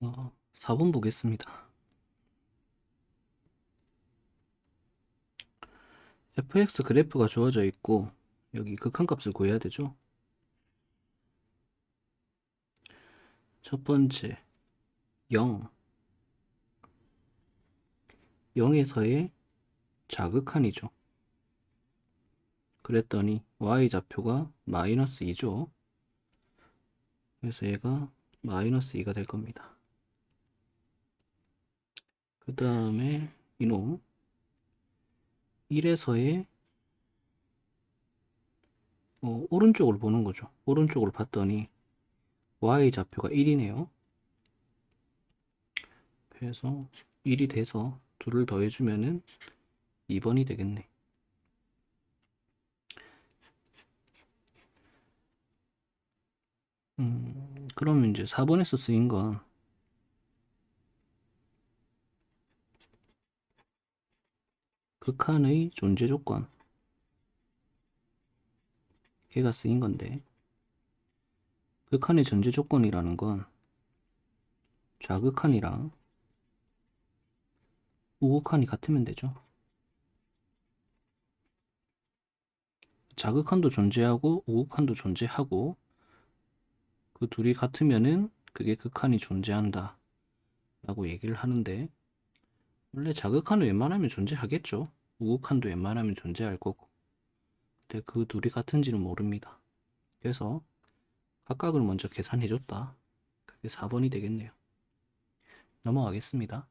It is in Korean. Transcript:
어, 4번 보겠습니다. fx 그래프가 주어져 있고 여기 극한값을 구해야 되죠. 첫 번째 0 0에서의 자극한이죠. 그랬더니 y좌표가 마이너스 2죠. 그래서 얘가 마이너스 2가 될 겁니다. 그 다음에 이놈 1에서의 어, 오른쪽을 보는 거죠. 오른쪽을 봤더니 y좌표가 1이네요. 그래서 1이 돼서 둘을 더해주면은 2번이 되겠네. 음, 그러면 이제 4번에서 쓰인 건 극한의 존재 조건 걔가 쓰인 건데 극한의 존재 조건이라는 건 좌극한이랑 우극한이 같으면 되죠. 자극한도 존재하고 우극한도 존재하고 그 둘이 같으면은 그게 극한이 존재한다 라고 얘기를 하는데 원래 자극한은 웬만하면 존재하겠죠. 우극한도 웬만하면 존재할 거고 근데 그 둘이 같은지는 모릅니다. 그래서 각각을 먼저 계산해 줬다. 그게 4번이 되겠네요. 넘어가겠습니다.